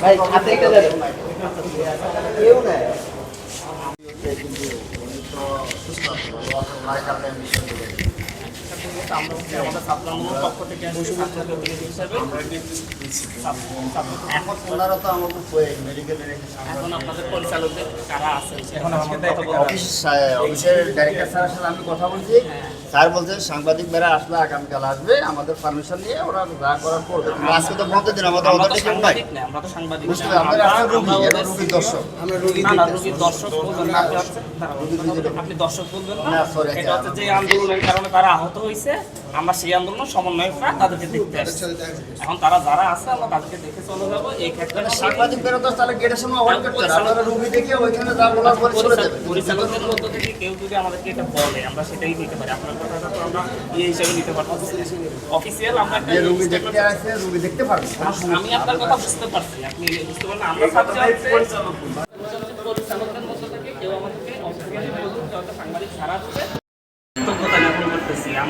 ভাই হাতে একটা দেন কেউ নাই আমরা হচ্ছে আমাদের ছাত্রান্দোলন পক্ষ থেকে আসছি ছাত্র প্রতিনিধি হিসাবে এখন ওনারা তো আমাকে কয়ে এখন আপনাদের পরিচালকদের কারা আছে এখন অফিস অফিসের ডাইরেক্টর স্যারের সাথে আমি কথা বলছি স্যার বলছে সাংবাদিক মেরা আসলে আগামীকাল আসবে আমাদের পারমিশন নিয়ে ওরা যা করার করবে আজকে তো বলতে দিন আমাদের আমরা তো সাংবাদিক। না আমরা তো সাংবাদিক বুঝতে আমরা- রুগী দর্শক আমরা রোগী না না রোগীর দর্শক। বলবেন না, আপনি দর্শক বলবেন না? না, এটা হচ্ছে যে আন্দোলনের কারণে তারা আহত হয়েছে। আমরা সেই আন্দোলনের সমন্বয়করা তাদেরকে দেখতে আসছি। এখন তারা যারা আছে আমরা তাদেরকে দেখে চলে যাব। এই ক্ষেত্রে সাংবাদিক মেরা তো তাহলে গেটের সামনে অ্যাভয়েড করতে আপনারা রুগী দেখে ওইখানে যা বলার পরে চলে পরিচালকদের মধ্য থেকে কেউ যদি আমাদেরকে এটা বলে আমরা সেটাই নিতে পারি। আপনার কথাটা তো আমরা ইয়ে হিসেবে নিতে পারব অফিসিয়াল আমরা একটা রুগী দেখতে আসছে রুগী দেখতে পারবে। আমি আপনার কথা বুঝতে পারছি। আপনি বুঝতে পারলেন। আমরা চাচ্ছি হচ্ছে পরিচালকদের মধ্য থেকে কেউ আমাদেরকে অফিসিয়ালি বলুন যে সাংবাদিক ছাড়া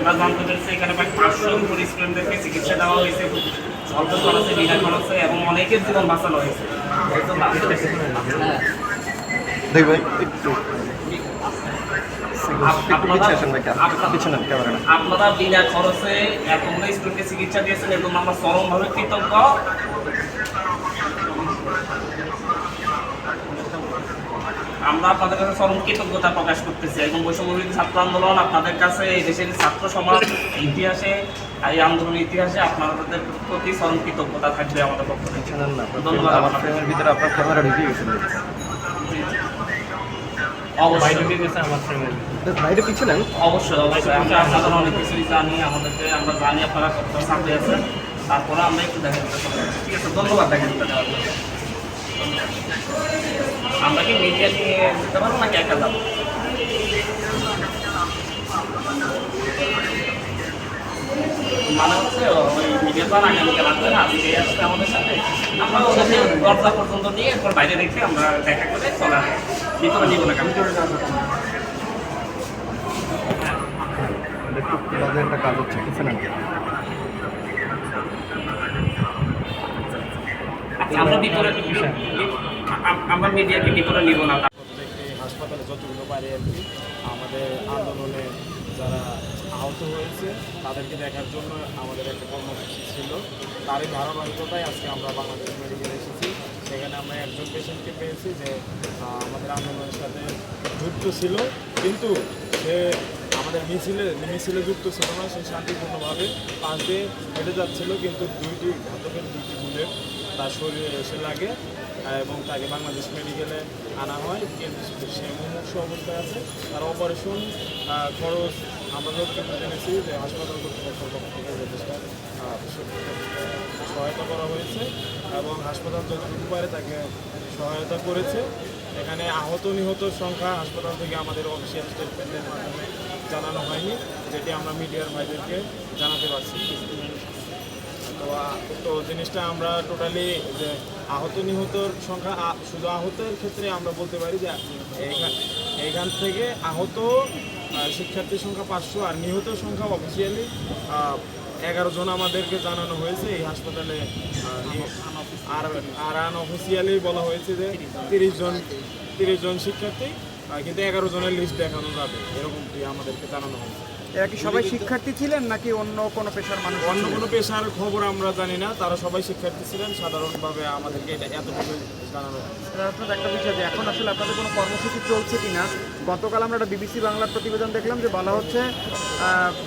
আমরা জানতে পেরেছি এখানে প্রায় পাঁচশো পুলিশ স্টুডেন্টদেরকে চিকিৎসা দেওয়া হয়েছে। অল্প খরচে বিনা খরচে এবং অনেকের জীবন বাঁচানো হয়েছে। আপনারা বিনা খরচে এতগুলো স্টুডেন্টকে চিকিৎসা দিয়েছেন জন্য আমরা চরমভাবে কৃতজ্ঞ। আমরা আপনাদের কাছে চরম কৃতজ্ঞতা প্রকাশ করতেছি এবং বৈষম্যবিরোধী ছাত্র আন্দোলন আপনাদের কাছে এই দেশের ছাত্র সমাজ ইতিহাসে এই আন্দোলনের ইতিহাসে আপনাদের প্রতি চরম কৃতজ্ঞতা থাকবে আমাদের পক্ষ থেকে। না ধন্যবাদ। ভিতরে আপনার ক্যামেরা। অবশ্যই। বাইরে পিছনে অবশ্যই অবশ্যই। আমরা আপনাদের অনেক কিছুই জানি আমাদেরকে আমরা জানি আপনারা আছেন। তারপরে আমরা একটু দেখা ঠিক আছে ধন্যবাদ দেখা আমরা কি মিডিয়া নিয়ে যেতে পারব নাকি একা যাব মানে হচ্ছে ওই মিডিয়া তো আগামীকাল আসবে না আজকে আসবে আমাদের সাথে। আমরা ওদেরকে দরজা পর্যন্ত নিয়ে এরপর বাইরে রেখে আমরা দেখা করে চলে আসব ভিতরে না। আমি একটা কাজ হচ্ছে পিছনে আচ্ছা, ভিতরে আমরা মিডিয়াকে ভিতরে নিব না। হাসপাতালে যতগুলো পারে আর কি আমাদের আন্দোলনে যারা আহত হয়েছে, তাদেরকে দেখার জন্য আমাদের একটা কর্মসূচি ছিল। তারই ধারাবাহিকতায় আজকে আমরা বাংলাদেশ মেডিকেলে এসেছি। সেখানে আমরা একজন পেশেন্টকে পেয়েছি যে আমাদের আন্দোলনের সাথে যুক্ত ছিল। কিন্তু সে আমাদের মিছিলে মিছিলে যুক্ত ছিল না। সে শান্তিপূর্ণভাবে পাশ দিয়ে হেঁটে যাচ্ছিল, কিন্তু দুইটি ঘাতকের দুইটি বুলেট তার শরীরে এসে লাগে, এবং তাকে বাংলাদেশ মেডিকেলে আনা হয়। কিন্তু সে মুমূর্ষ অবস্থায় আছে। তার অপারেশন খরচ আমরা যতটুকু জেনেছি যে হাসপাতাল কর্তৃপক্ষের পক্ষ থেকে যথেষ্ট সহায়তা করা হয়েছে এবং হাসপাতাল যতটুকু পারে তাকে সহায়তা করেছে। এখানে আহত নিহতর সংখ্যা হাসপাতাল থেকে আমাদের অফিসিয়াল স্টেটমেন্টের মাধ্যমে জানানো হয়নি, যেটি আমরা মিডিয়ার ভাইদেরকে জানাতে পারছি। তো তো জিনিসটা আমরা টোটালি যে আহত নিহতর সংখ্যা শুধু আহতের ক্ষেত্রে আমরা বলতে পারি যে এইখান থেকে আহত আহ, শিক্ষার্থীর সংখ্যা পাঁচশো আর নিহত সংখ্যা অফিসিয়ালি এগারো জন আমাদেরকে জানানো হয়েছে এই হাসপাতালে আর আর আনঅফিসিয়ালি বলা হয়েছে যে তিরিশ জন তিরিশ জন শিক্ষার্থী কিন্তু এগারো জনের লিস্ট দেখানো যাবে এরকমটি আমাদেরকে জানানো হয়েছে। এরা কি সবাই শিক্ষার্থী ছিলেন নাকি অন্য কোনো পেশার মানুষ অন্য কোনো পেশার খবর আমরা জানি না তারা সবাই শিক্ষার্থী ছিলেন সাধারণভাবে আমাদেরকে এটা এতটুকু জানানো। একটা বিষয় যে এখন আসলে আপনাদের কোনো কর্মসূচি চলছে কিনা গতকাল আমরা একটা বিবিসি বাংলার প্রতিবেদন দেখলাম যে বলা হচ্ছে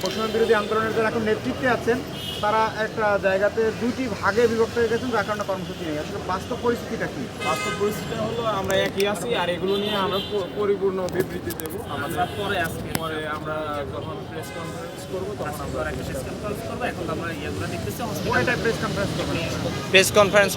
বৈষম্য বিরোধী আন্দোলনের যারা এখন নেতৃত্বে আছেন তারা একটা জায়গাতে দুটি ভাগে বিভক্ত হয়ে গেছেন যার কারণে কর্মসূচি নেই। আসলে বাস্তব পরিস্থিতিটা কি? বাস্তব পরিস্থিতি হলো আমরা একই আছি আর এগুলো নিয়ে আমরা পরিপূর্ণ বিবৃতি দেবো। আমাদের পরে আজকে পরে আমরা যখন প্রেস কনফারেন্স করব তখন আমরা একটা শেষ করব এখন আমরা ইয়েগুলো দেখতেছি প্রেস কনফারেন্স প্রেস কনফারেন্স